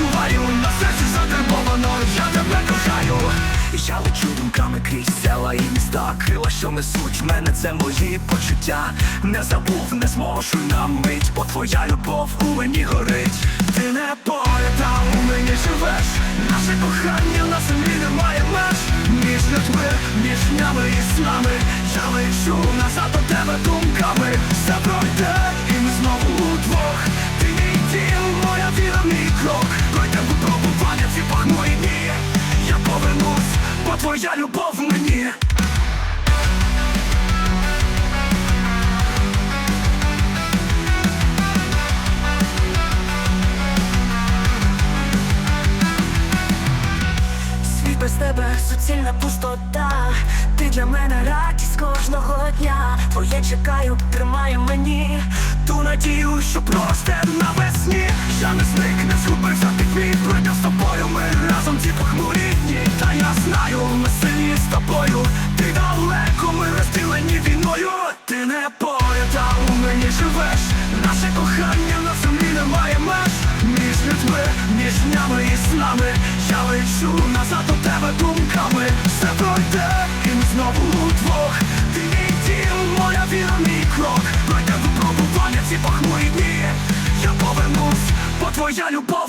відчуваю, на серці затримовано, я тебе кохаю. Я лечу думками крізь села і міста. Крила, що несуть мене, це мої почуття. Не забув, не зможу на мить, бо твоя любов у мені горить. Ти не поета, у мені живеш, наше кохання на землі немає меж. Між людьми, між днями і снами Я лечу назад твоя любов мені. Без тебе суцільна пустота. Ти для мене радість кожного дня. Твоє чекаю, тримає мені. Ту надію, що просте навесні Я не зник, не згубився пітьмі Пройдем з тобою, ми разом ці похмурі тобою. Ти далеко, ми розділені війною. Ти не поряд, а у мені живеш. Наше кохання на землі немає меж. Між людьми, між днями і снами. Я лечу назад до тебе думками. Все пройде, і ми знову удвох. Ти мій дім, моя віра, мій крок. Пройде випробування ці похмурі дні. Я повернусь, бо твоя любов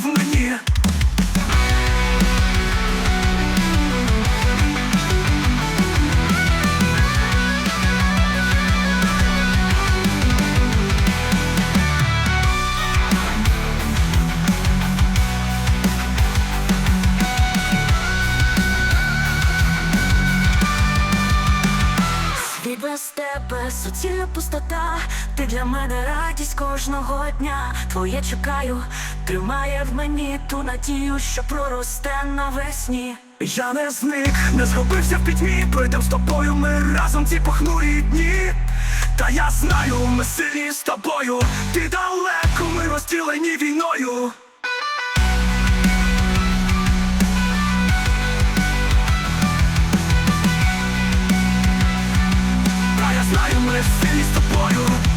без тебе суцільна пустота. Ти для мене радість кожного дня. Твоє чекаю, тримає в мені ту надію, що проросте навесні. Я не зник, не згубився в пітьмі Пройдем з тобою, ми разом ці похмурі дні Та я знаю, ми сильні з тобою Ти далеко, ми розділені війною щасливі з тобою.